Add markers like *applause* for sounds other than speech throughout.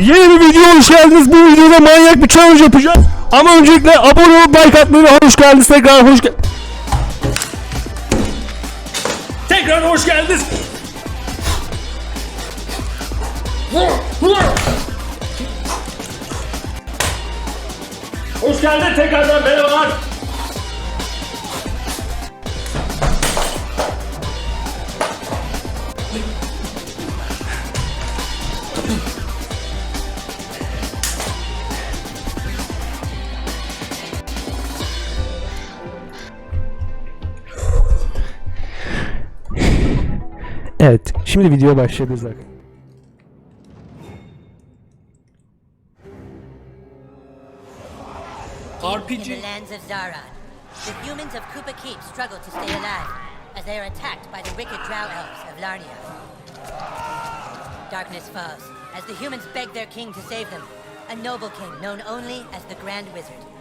Yeni bir video hoş geldiniz. Bu videoda manyak bir challenge yapacağız. Ama öncelikle abone olup like atmayı ve hoş geldiniz tekrar hoş gel... Tekrar hoş geldiniz. Hoş geldin tekrardan merhabalar. Şimdi video başlayabiliriz arkadaşlar. In the lands of Zarad, the humans of Koopa Keep struggle to stay alive as they are attacked by the wicked drow elves of Larnia. Darkness falls as the humans beg their king to save them, a noble king known only as the Grand Wizard.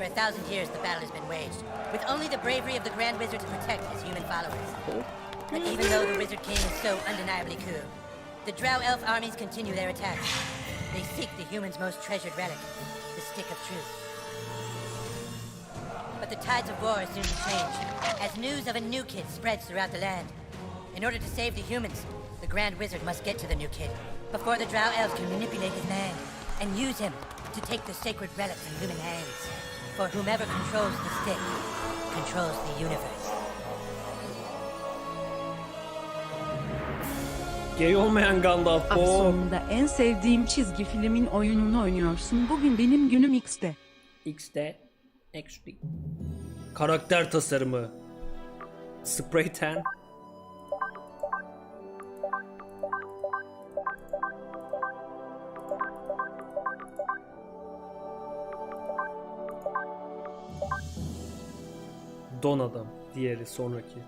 For a thousand years, the battle has been waged, with only the bravery of the Grand Wizard to protect his human followers. But even though the Wizard King is so undeniably cool, the Drow Elf armies continue their attacks. They seek the humans' most treasured relic, the Stick of Truth. But the tides of war soon change, as news of a new kid spreads throughout the land. In order to save the humans, the Grand Wizard must get to the new kid before the Drow Elves can manipulate his mind and use him to take the sacred relic from human hands. For whomever controls the stick controls the universe. Gay olmayan Gandalf. Abi Oo. sonunda en sevdiğim çizgi filmin oyununu oynuyorsun. Bugün benim günüm X'te. X'de XP. Karakter tasarımı. Spray tan. Don adam. Diğeri sonraki.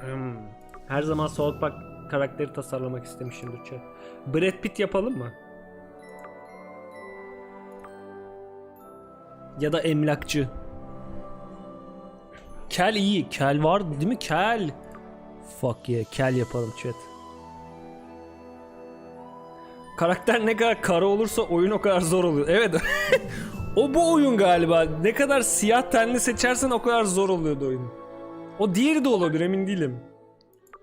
Hmm. Her zaman South Park karakteri tasarlamak istemişimdir chat. Brad Pitt yapalım mı? Ya da emlakçı. Kel iyi. Kel var değil mi? Kel. Fuck yeah. Kel yapalım chat. Karakter ne kadar kara olursa oyun o kadar zor oluyor. Evet. *laughs* o bu oyun galiba. Ne kadar siyah tenli seçersen o kadar zor oluyordu oyun. O diğeri de olabilir emin değilim.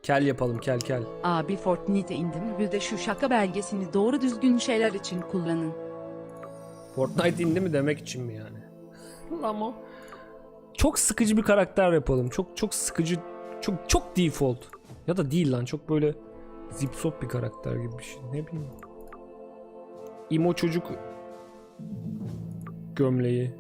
Kel yapalım kel kel. Abi Fortnite indim. Bir de şu şaka belgesini doğru düzgün şeyler için kullanın. Fortnite indi mi demek için mi yani? Ama çok sıkıcı bir karakter yapalım. Çok çok sıkıcı, çok çok default. Ya da değil lan çok böyle zipsop bir karakter gibi bir şey. Ne bileyim. Emo çocuk gömleği.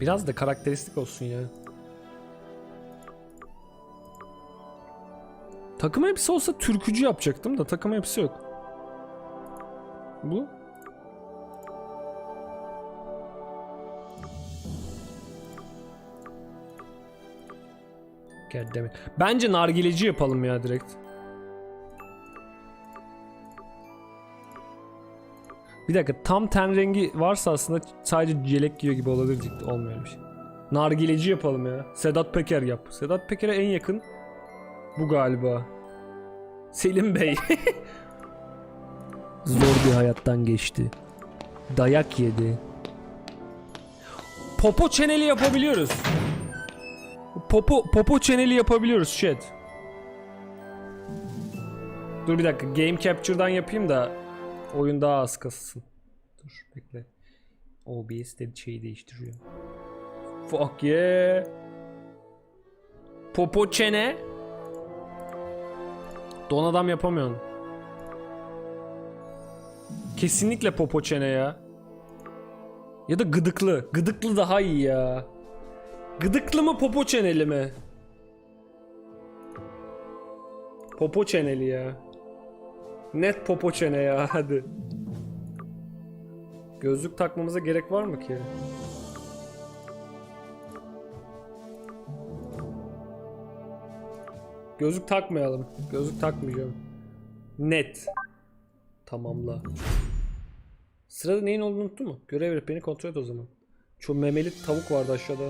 Biraz da karakteristik olsun ya. Takım elbise olsa türkücü yapacaktım da takım elbise yok. Bu? Goddammit. Bence nargileci yapalım ya direkt. Bir dakika tam ten rengi varsa aslında sadece yelek giyiyor gibi olabilir olmuyormuş. Nargileci yapalım ya. Sedat Peker yap. Sedat Peker'e en yakın bu galiba. Selim Bey. *laughs* Zor bir hayattan geçti. Dayak yedi. Popo çeneli yapabiliyoruz. Popo popo çeneli yapabiliyoruz chat. Dur bir dakika game capture'dan yapayım da oyun daha az kasılsın. Dur bekle. OBS de şeyi değiştiriyor. Fuck yeah. Popo çene. Don adam yapamıyorsun. Kesinlikle popo çene ya. Ya da gıdıklı. Gıdıklı daha iyi ya. Gıdıklı mı popo çeneli mi? Popo çeneli ya. Net popo çene ya *laughs* hadi. Gözlük takmamıza gerek var mı ki? Gözlük takmayalım. Gözlük takmayacağım. Net. Tamamla. Sırada neyin olduğunu unuttu mu? Görev verip beni kontrol et o zaman. Çok memeli tavuk vardı aşağıda.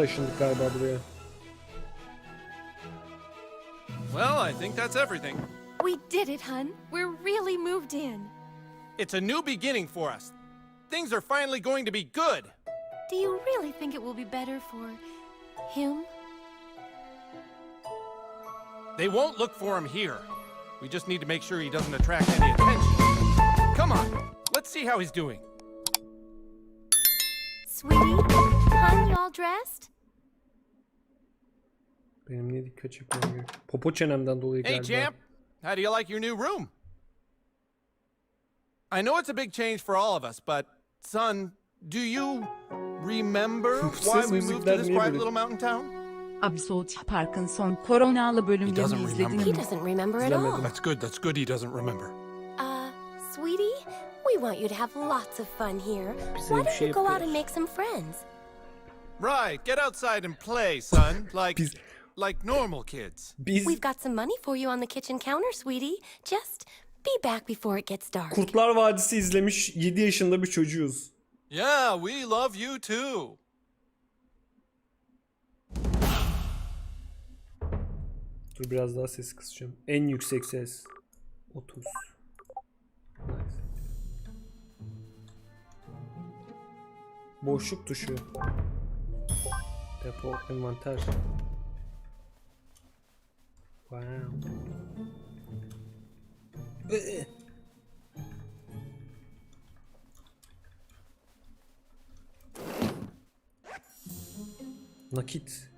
Biz taşındık galiba buraya. Well, I think that's everything. We did it, hun. We're really moved in. It's a new beginning for us. Things are finally going to be good. Do you really think it will be better for him? They won't look for him here. We just need to make sure he doesn't attract any attention. Come on, let's see how he's doing. Sweetie, hun, you all dressed? Benim niye dikkat çekmem gerekiyor? Popo çenemden dolayı Hey, galiba. champ, how do you like your new room? I know it's a big change for all of us, but son, do you remember *laughs* why we moved to this quiet little mountain town? Abi South Park'ın son koronalı bölümlerini doesn't izledin remember. He mi? doesn't remember at all. That's good. That's good. He doesn't remember. Uh, sweetie, we want you to have lots of fun here. Why don't you go out and make some friends? Right. Get outside and play, son. Like, Biz- like normal kids. Biz We've got some money for you on the kitchen counter, sweetie. Just be back before it gets dark. Kurtlar Vadisi izlemiş 7 yaşında bir çocuğuz. Yeah, we love you too. Dur biraz daha ses kısacağım. En yüksek ses. 30. Nice. Boşluk tuşu. Depo, envanter. Wow. Iı. Nakit.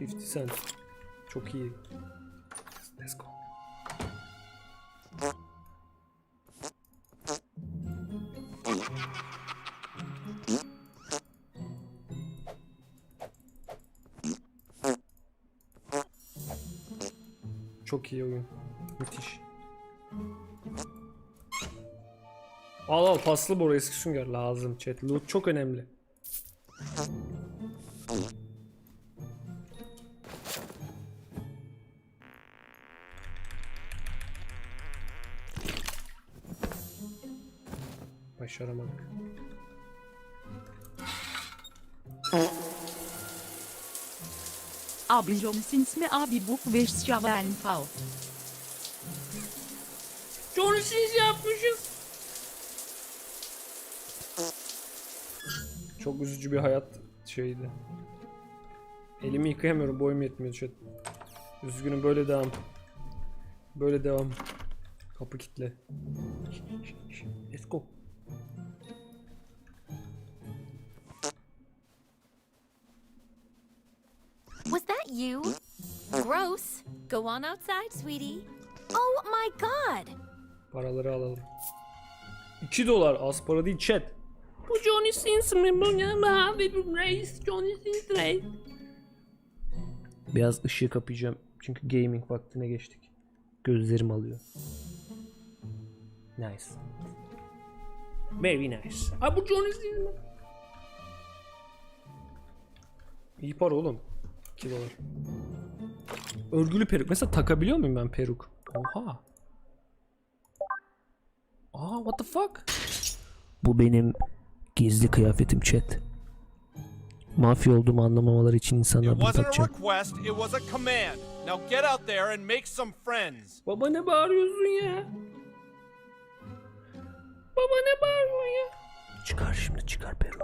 50 cent. Çok iyi. Çok iyi oyun. Müthiş. Al al paslı boru eski sünger lazım chat. Loot çok önemli. Başaramadık. Abi Johnson mi abi bu versiyon faul. Johnny siz yapmışız. Çok üzücü bir hayat şeydi. Elimi yıkayamıyorum boyum yetmiyor chat. Üzgünüm böyle devam. Böyle devam. Kapı kitle. Let's go. Was that you? Gross. Go on outside, sweetie. Oh my god. Paraları alalım. 2 dolar az para değil chat. Bu Johnny Sins mi bu reis Johnny Sins reis. Biraz ışığı kapayacağım. Çünkü gaming vaktine geçtik. Gözlerim alıyor. Nice. Very nice. Aa bu Johnny Sins? İyi para oğlum. 2 dolar. Örgülü peruk. Mesela takabiliyor muyum ben peruk? Oha. Aa what the fuck? Bu benim gizli kıyafetim chat. Mafya olduğumu anlamamaları için insanlar bunu wasn't a takacak. request, it was a command. Now get out there and make some friends. Baba ne bağırıyorsun ya? Baba ne bağırıyorsun ya? Çıkar şimdi çıkar Peru.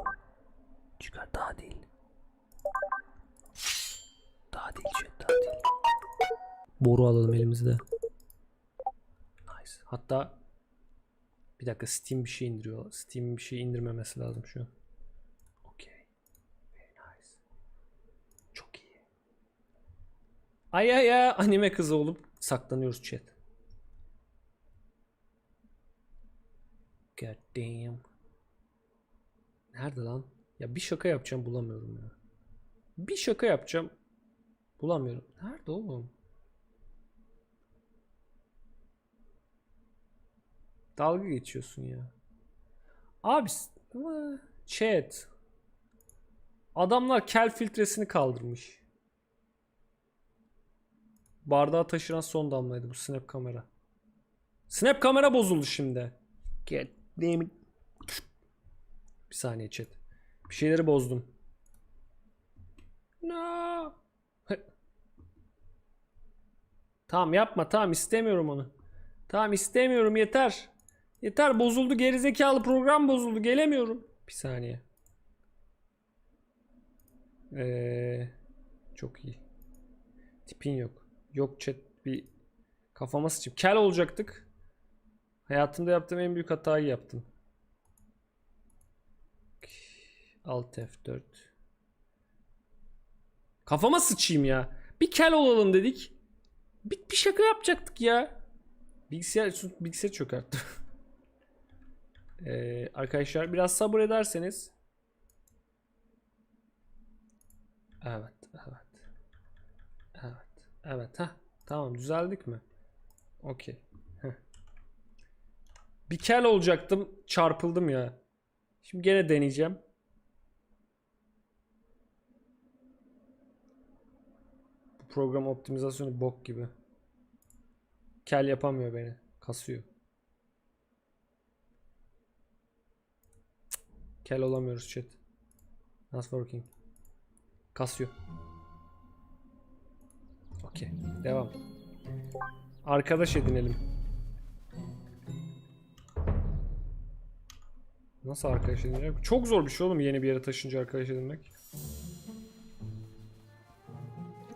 Çıkar daha değil. Chat daha değil. Boru alalım elimizde. Nice. Hatta bir dakika Steam bir şey indiriyor. Steam bir şey indirmemesi lazım şu an. Okey. Very nice. Çok iyi. Ay ay ay anime kızı olup saklanıyoruz chat. God damn. Nerede lan? Ya bir şaka yapacağım bulamıyorum ya. Bir şaka yapacağım Bulamıyorum. Nerede oğlum? Dalga geçiyorsun ya. Abi chat. Adamlar kel filtresini kaldırmış. Bardağı taşıran son damlaydı bu snap kamera. Snap kamera bozuldu şimdi. Damn it. Bir saniye chat. Bir şeyleri bozdum. No. Tamam yapma tamam istemiyorum onu. Tamam istemiyorum yeter. Yeter bozuldu gerizekalı program bozuldu gelemiyorum. Bir saniye. Ee, çok iyi. Tipin yok. Yok chat bir kafama sıçıp kel olacaktık. Hayatımda yaptığım en büyük hatayı yaptım. Alt F4. Kafama sıçayım ya. Bir kel olalım dedik. Bir, bir şaka yapacaktık ya. Bilgisayar, bilgisayar çökertti. *laughs* Ee, arkadaşlar biraz sabır ederseniz. Evet, evet. Evet, evet. ha tamam düzeldik mi? Okey. Bir kel olacaktım, çarpıldım ya. Şimdi gene deneyeceğim. Program optimizasyonu bok gibi. Kel yapamıyor beni. Kasıyor. Kel olamıyoruz chat. Not working. Kasıyor. Okey. Devam. Arkadaş edinelim. Nasıl arkadaş edinecek? Çok zor bir şey oğlum yeni bir yere taşınca arkadaş edinmek.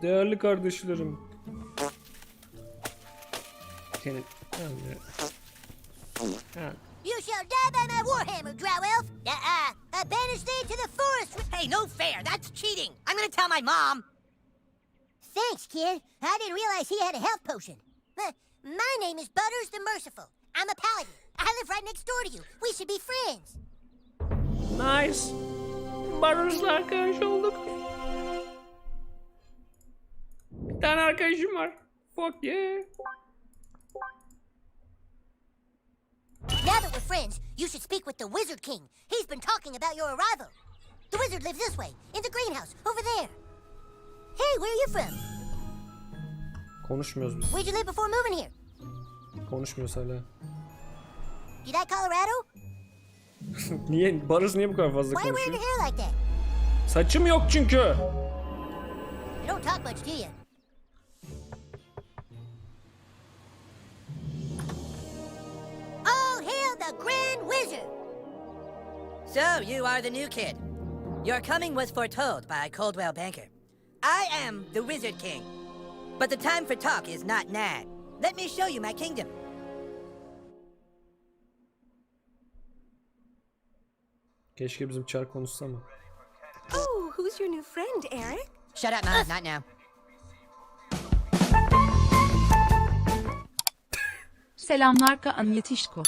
Değerli kardeşlerim. Senin... Ha, You shall die by my warhammer, Drow Elf. Uh-uh. I banish thee to the forest. Hey, no fair. That's cheating. I'm gonna tell my mom. Thanks, kid. I didn't realize he had a health potion. Uh, my name is Butters the Merciful. I'm a paladin. I live right next door to you. We should be friends. Nice. Barış'la arkadaş olduk. Bir tane arkadaşım var. Fuck yeah. Now that we're friends, you should speak with the Wizard King. He's been talking about your arrival. The wizard lives this way, in the greenhouse, over there. Hey, where are you from? Konuşmuyoruz biz. Where'd you live before moving here? Konuşmuyoruz hala. You like Colorado? *laughs* Niye? Barış niye bu kadar fazla Why are you wearing konuşuyor? your hair like that? Saçım yok çünkü. You don't talk much, do you? So, you are the new kid. Your coming was foretold by a Coldwell Banker. I am the Wizard King. But the time for talk is not now. Let me show you my kingdom. Keşke bizim çar konuşsa mı? Oh, who's your new friend, Eric? Shut up, Mom. Not now. Selamlar Kaan Yetişko.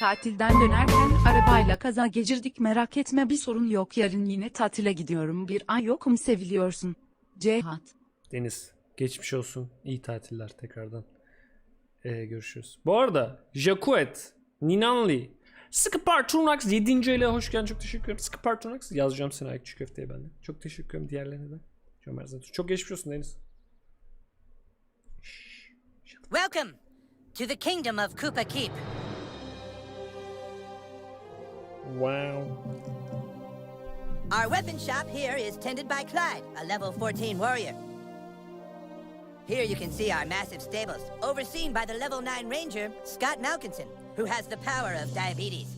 Tatilden dönerken arabayla kaza geçirdik merak etme bir sorun yok yarın yine tatile gidiyorum bir ay yokum seviliyorsun. Cihat. Deniz. Geçmiş olsun. İyi tatiller tekrardan. Ee, görüşürüz. Bu arada Jakuet, Ninanli, Sıkı Partunax 7. ile hoş geldin. Çok teşekkür ederim. Sıkı Partunax yazacağım seni ayakçı köfteye ben de. Çok teşekkür ederim diğerlerine de. Çok geçmiş olsun Deniz. Welcome to the kingdom of Koopa Keep. Wow. Our weapon shop here is tended by Clyde, a level 14 warrior. Here you can see our massive stables, overseen by the level 9 ranger, Scott Malkinson, who has the power of diabetes.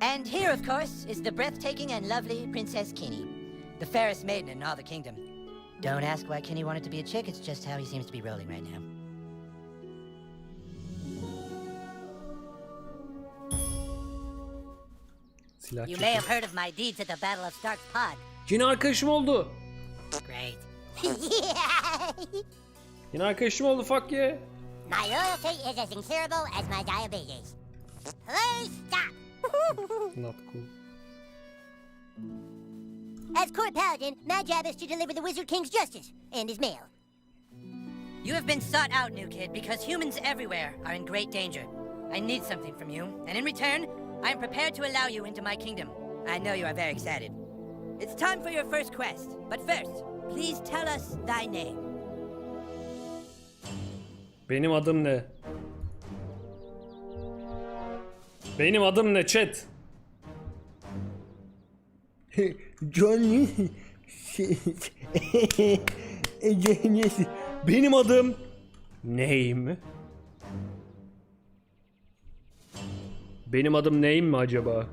And here, of course, is the breathtaking and lovely Princess Kenny, the fairest maiden in all the kingdom. Don't ask why Kenny wanted to be a chick, it's just how he seems to be rolling right now. Silah You may have heard of my deeds at the Battle of Stark's Pod. Yine arkadaşım oldu. Great. *laughs* Yine arkadaşım oldu fuck yeah. my loyalty is as incurable as my diabetes. Please stop! *laughs* Not cool. As court paladin, my job is to deliver the Wizard King's justice and his mail. You have been sought out, new kid, because humans everywhere are in great danger. I need something from you, and in return, I am prepared to allow you into my kingdom. I know you are very excited. It's time for your first quest. But first, please tell us thy name. Benim adım ne? Benim adım ne chat? *laughs* *laughs* Johnny Benim adım neyim? Benim adım neyim mi acaba?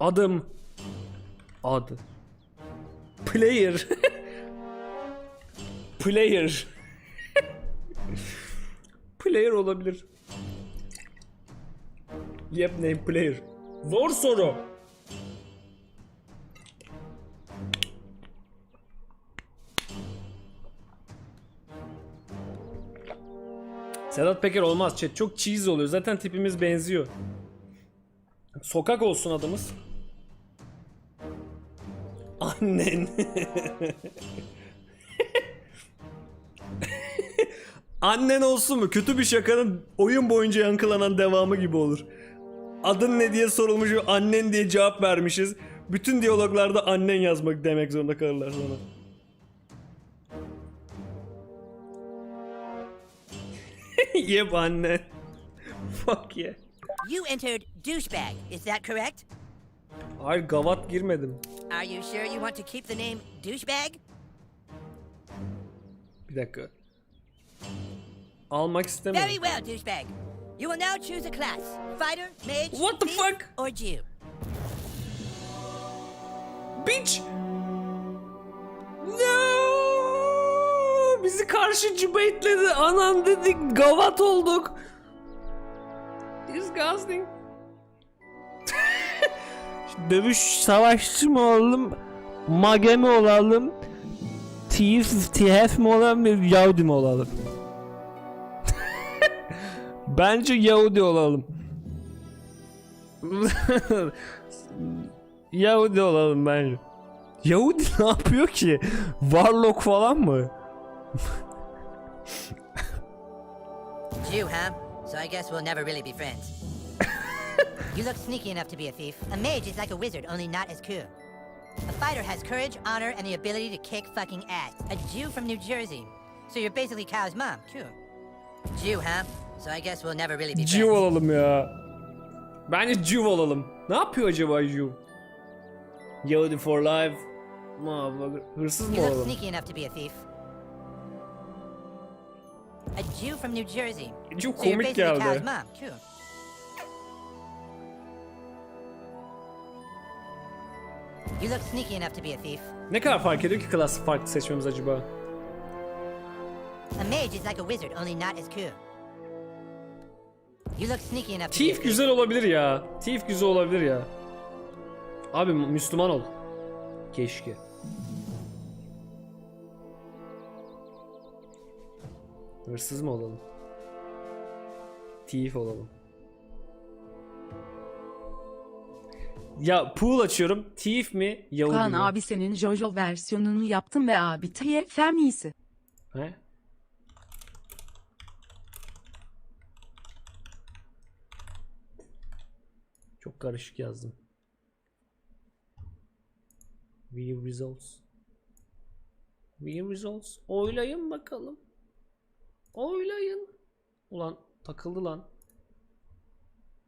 Adım Adı Player *laughs* Player *laughs* Player olabilir. Yep name player. Zor soru. Sedat Peker olmaz chat. Çok cheese oluyor. Zaten tipimiz benziyor. Sokak olsun adımız. Annen. *laughs* Annen olsun mu? Kötü bir şakanın oyun boyunca yankılanan devamı gibi olur. Adın ne diye sorulmuş annen diye cevap vermişiz. Bütün diyaloglarda annen yazmak demek zorunda kalırlar sonra. *laughs* yep annen. Fuck yeah. You entered douchebag, is that correct? Hayır gavat girmedim. Are you sure you want to keep the name douchebag? Bir dakika. Almak istemiyorum. Very well, douchebag. You will now choose a class fighter, mage, What the fuck? or Jew. Bitch! No! Bizi karşı baitledi. Anan dedik. Gavat olduk. Disgusting. *laughs* Dövüş savaşçı mı olalım? Mage mi olalım? Thief, thief mi olalım? Yahudi mi olalım? *laughs* Bence Yahudi olalım. *laughs* Yahudi olalım bence. Yahudi ne yapıyor ki? Warlock falan mı? Jew, huh? So I guess we'll never really be friends. *laughs* you look sneaky enough to be a thief. A mage is like a wizard, only not as cool. A fighter has courage, honor, and the ability to kick fucking ass. A Jew from New Jersey. So you're basically Kyle's mom. Cool. Jew, huh? So I guess we'll never really be Jew friends. olalım ya. Bence Jew olalım. Ne yapıyor acaba Jew? Yahudi for life. Motherfucker. Hırsız mı You look olalım? sneaky enough to be a thief. A Jew from New Jersey. Jew So komik geldi. You look sneaky enough to be a thief. Ne kadar fark ediyor ki klas farklı seçmemiz acaba? A mage is like a wizard, only not as cool. You look sneaky enough thief. güzel olabilir ya. Thief güzel olabilir ya. Abi Müslüman ol. Keşke. Hırsız mı olalım? Thief olalım. Ya pool açıyorum. Thief mi? Yahudi Kaan mi? abi senin Jojo versiyonunu yaptım ve abi TFM iyisi. He? Çok karışık yazdım. View results. View results. Oylayın bakalım. Oylayın. Ulan takıldı lan.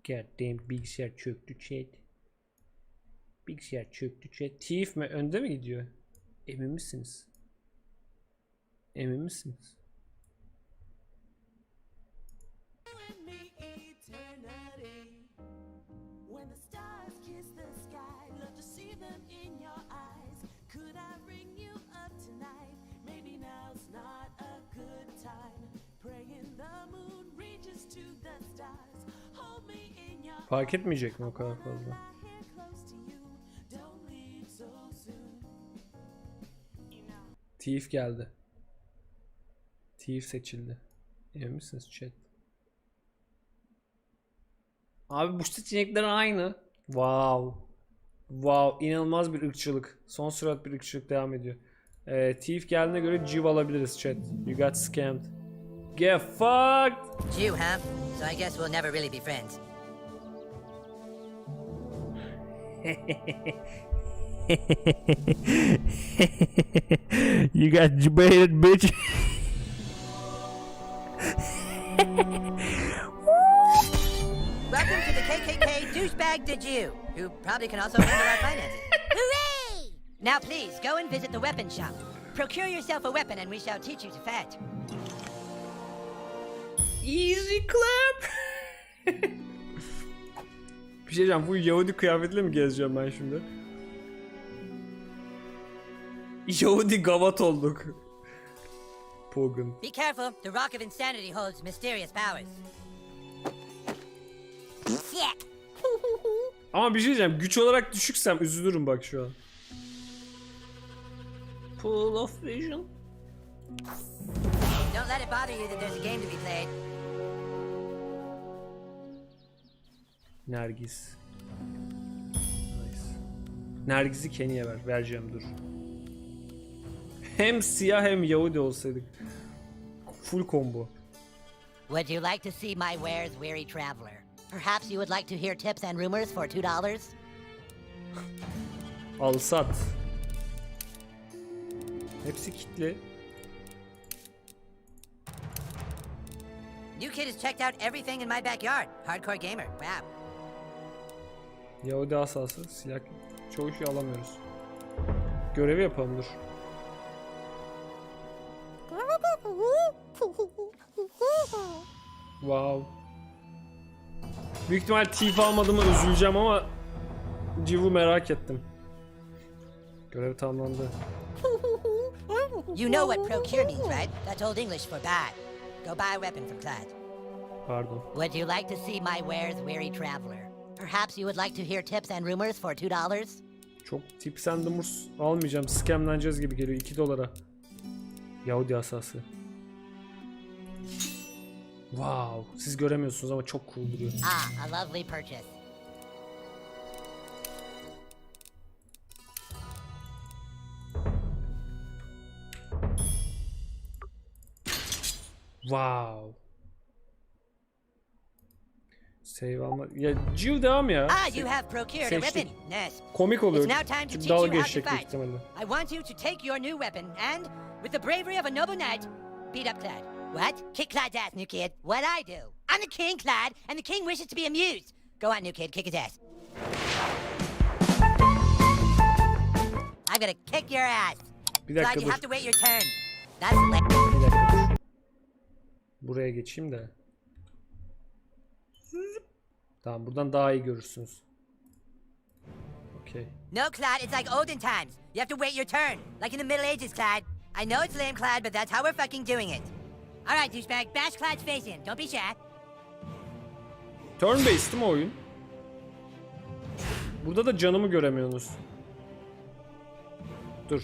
Goddamn bilgisayar çöktü chat. Bilgisayar çöktü chat. Thief mi? Önde mi gidiyor? Emin misiniz? Emin misiniz? Fark etmeyecek mi o kadar fazla? Thief geldi. Thief seçildi. Emin misiniz chat? Abi bu seçenekler aynı. Wow. Wow. inanılmaz bir ırkçılık. Son sürat bir ırkçılık devam ediyor. Ee, Thief geldiğine göre Civ alabiliriz chat. You got scammed. Get fucked. Jew, huh? So I guess we'll never really be friends. *laughs* you got debated bitch. Welcome to the KKK douchebag de Jew, who probably can also handle our finances. *laughs* Hooray! Now please, go and visit the weapon shop. Procure yourself a weapon and we shall teach you to fight. Easy clap. *laughs* bir şey diyeceğim. Bu Yahudi kıyafetle mi gezeceğim ben şimdi? Yahudi gavat olduk. Pogun. Be careful, the Rock of Insanity holds mysterious powers. Sick! Ama bir şey diyeceğim. Güç olarak düşüksem üzülürüm bak şu an. Pool of Vision. Don't let it bother you that there's a game to be played. Nergis. Nice. Nergis'i Kenny'e ver. Vereceğim dur. Hem siyah hem Yahudi olsaydık. Full combo. Would you like to see my wares, weary traveler? Perhaps you would like to hear tips and rumors for two dollars? *laughs* Al sat. Hepsi kitli. New kid has checked out everything in my backyard. Hardcore gamer. Wow. Yahudi asası. Silah. Çoğu şey alamıyoruz. Görevi yapalım dur. Wow. Büyük ihtimal Thief almadığıma üzüleceğim ama Civ'u merak ettim. Görev tamamlandı. You know what procure means, right? That's Old English for buy. Go buy a weapon from Clyde. Pardon. Would you like to see my wares, weary traveler? Perhaps you would like to hear tips and rumors for two dollars? Çok tips and rumors almayacağım. Scamleneceğiz gibi geliyor 2 dolara. Yahudi asası. Wow. Siz göremiyorsunuz ama çok cool duruyor. Ah, a lovely purchase. Wow. Save alma... Ya Jill devam ya. Ah, you have procured a weapon. Nice. Komik oluyor. It's now time to teach you how to fight. I want you to take your new weapon and, with the bravery of a noble knight, beat up Clyde. What? Kick Clyde's ass, new kid. What I do? I'm the king, Clyde, and the king wishes to be amused. Go on, new kid, kick his ass. I'm gonna kick your ass. Bir dakika Clyde, you dur. have to wait your turn. That's dur. Buraya geçeyim de. Tamam buradan daha iyi görürsünüz. Okey. No, Clyde, it's like olden times. You have to wait your turn, like in the Middle Ages, Clyde. I know it's lame, Clyde, but that's how we're fucking doing it. All right, douchebag, bash Clyde's face in. Don't be shy. Turn based mi oyun? Burada da canımı göremiyorsunuz. Dur.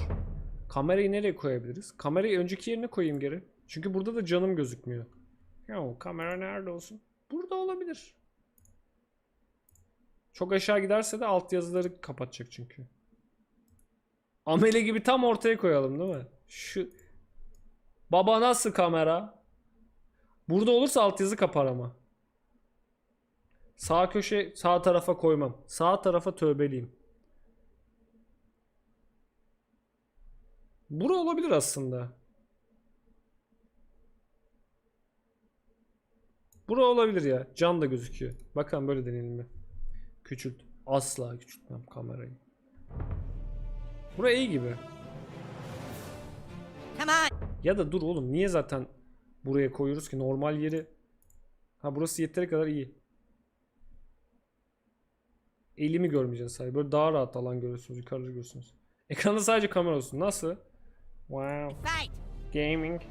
Kamerayı nereye koyabiliriz? Kamerayı önceki yerine koyayım geri. Çünkü burada da canım gözükmüyor. Ya kamera nerede olsun? Burada olabilir. Çok aşağı giderse de alt yazıları kapatacak çünkü. Amele gibi tam ortaya koyalım değil mi? Şu Baba nasıl kamera? Burada olursa altyazı kapar ama. Sağ köşe sağ tarafa koymam. Sağ tarafa tövbeliyim. Bura olabilir aslında. Bura olabilir ya. Can da gözüküyor. Bakalım böyle deneyelim mi? Küçült. Asla küçültmem kamerayı. Bura iyi gibi. Ya da dur oğlum niye zaten buraya koyuyoruz ki normal yeri Ha burası yeteri kadar iyi. Elimi görmeyeceğiz sadece. Böyle daha rahat alan görürsünüz. Yukarıda görürsünüz. *laughs* Ekranda sadece kamera olsun. Nasıl? Wow. Fight. Gaming.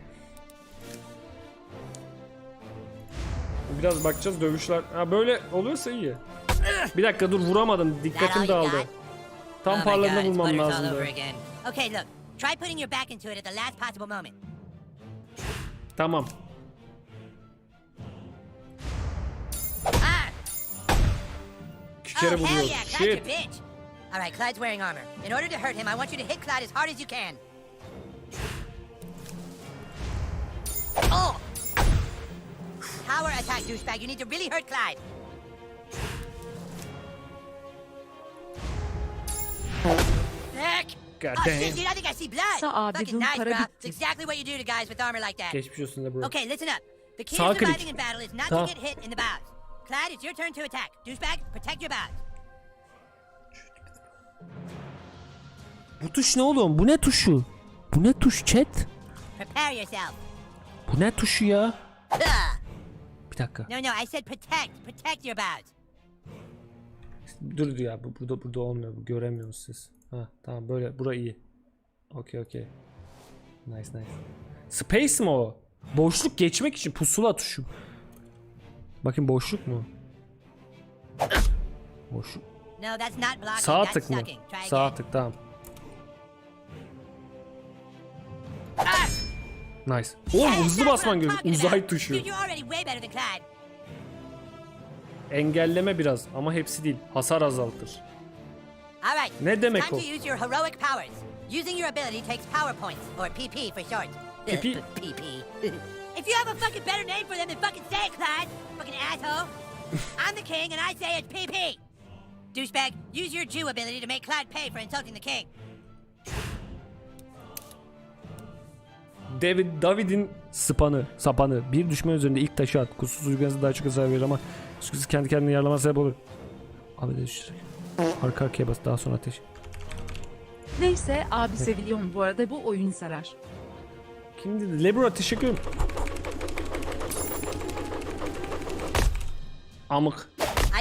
Biraz bakacağız dövüşler. Ha böyle oluyorsa iyi. Bir dakika dur vuramadım. Dikkatim dağıldı. Tam oh parlarına vurmam lazımdı. Tamam. Ah! kere oh, vuruyor. Shit. bitch. All right, Clyde's wearing armor. In order to hurt him, I want you to hit Clyde as hard as you can. Power attack, douchebag. You need to really hurt Clyde. Heck! God oh damn. shit, dude, I think I see blood. Sağ abi, Fucking nice, para bro. bitti. It's exactly what you do to guys with armor like that. Geçmiş olsun da bro. Okay, listen up. The key Sağ to surviving klik. in battle is not Tamam. to get hit in the bows. Clyde, it's your turn to attack. Douchebag, protect your bows. Bu tuş ne oğlum? Bu ne tuşu? Bu ne tuş chat? Prepare yourself. Bu ne tuşu ya? Ugh. Dakika. No, no, I said protect. Protect your bows. Dur dur ya bu burada burada olmuyor. Bu göremiyorsunuz siz. Ha tamam böyle bura iyi. Okey okey. Nice nice. Space mi o? Boşluk geçmek için pusula tuşu. Bakın boşluk mu? Boşluk. No, that's not blocking. Sağ tık mı? Sağ tık tamam. Ah! Nice. Oğlum hızlı basman gerekiyor. Uzay tuşu. Engelleme biraz ama hepsi değil. Hasar azaltır. Ne demek o? Using your ability takes power points, or PP for short. PP? PP. *laughs* if you have a fucking better name for them, then fucking say it, Clyde. Fucking asshole. *laughs* I'm the king, and I say it's PP. Douchebag, use your Jew ability to make Clyde pay for insulting the king. David, David'in sıpanı, sapanı. Bir düşman üzerinde ilk taşı at. Kusursuz uygulanması daha çok hasar verir ama kusursuz kendi kendine yaralama sebep olur. Abi de düşecek. Arka arkaya bas daha sonra ateş. Neyse abi seviyorum bu arada bu oyun sarar. Kim dedi? Lebro teşekkür ederim. Amık.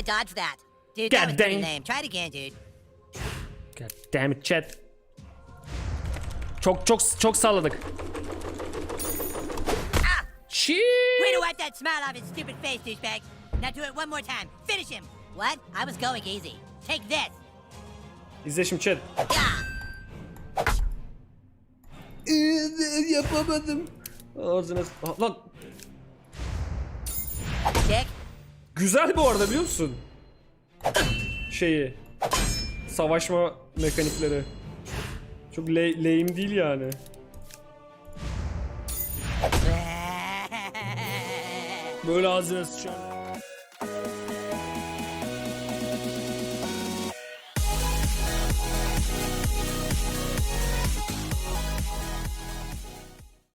I dodged that. Dude, God that dang. lame. Try it again, dude. God damn it chat. Çok çok çok salladık. Shit. Way to wipe that smile off his stupid face, douchebag. Now do it one more time. Finish him. What? I was going easy. Take this. İzle şimdi chat. Yeah. Yapamadım. Ağzına... Ah, Lan Dick. güzel bu arada biliyor musun? Şeyi. Savaşma mekanikleri. Çok le- lame değil yani. Böyle ağzına sıçan.